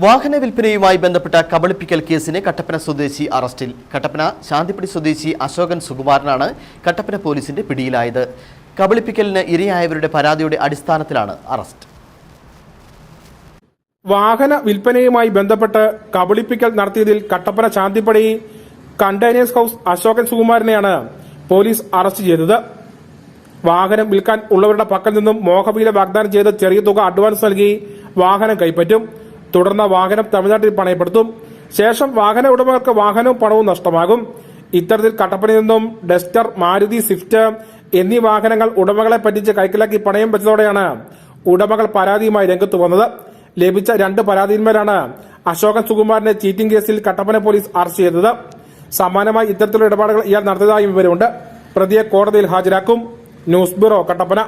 വാഹന വിൽപ്പനയുമായി ബന്ധപ്പെട്ട കബളിപ്പിക്കൽ കേസിന് കട്ടപ്പന സ്വദേശി അറസ്റ്റിൽ. കട്ടപ്പന ശാന്തിപ്പടി സ്വദേശി അശോകൻ സുകുമാരനാണ് കട്ടപ്പന പോലീസിന്റെ പിടിയിലായത്. കബളിപ്പിക്കലിന് ഇരയായവരുടെ പരാതിയുടെ അടിസ്ഥാനത്തിലാണ് അറസ്റ്റ്. വാഹന വിൽപ്പനയുമായി ബന്ധപ്പെട്ട് കബളിപ്പിക്കൽ നടത്തിയതിൽ കട്ടപ്പന ശാന്തിപ്പടി കണ്ടെയ്നേഴ്സ് ഹൌസ് അശോകൻ സുകുമാരനെയാണ് പോലീസ് അറസ്റ്റ് ചെയ്തത്. വാഹനം വിൽക്കാൻ ഉള്ളവരുടെ പക്കൽ നിന്നും മോഹവില വാഗ്ദാനം ചെയ്ത് ചെറിയ തുക അഡ്വാൻസ് നൽകി വാഹനം കൈപ്പറ്റും. തുടർന്ന് വാഹനം തമിഴ്നാട്ടിൽ പണയപ്പെടുത്തും. ശേഷം വാഹന ഉടമകൾക്ക് വാഹനവും പണവും നഷ്ടമാകും. ഇത്തരത്തിൽ കട്ടപ്പനയിൽ നിന്നും ഡസ്റ്റർ മാരുതി സ്വിഫ്റ്റ് എന്നീ വാഹനങ്ങൾ ഉടമകളെ പറ്റിച്ച് കൈക്കലാക്കി പണയം വെച്ചതോടെയാണ് ഉടമകൾ പരാതിയുമായി രംഗത്ത് വന്നത്. ലഭിച്ച രണ്ട് പരാതിന്മേലാണ് അശോകൻ സുകുമാരനെ ചീറ്റിംഗ് കേസിൽ കട്ടപ്പന പോലീസ് അറസ്റ്റ് ചെയ്തത്. സമാനമായി ഇത്തരത്തിലുള്ള ഇടപാടുകൾ ഇയാൾ നടത്തിയതായും വിവരമുണ്ട്. പ്രതിയെ കോടതിയിൽ ഹാജരാക്കും. News bureau Kattappana.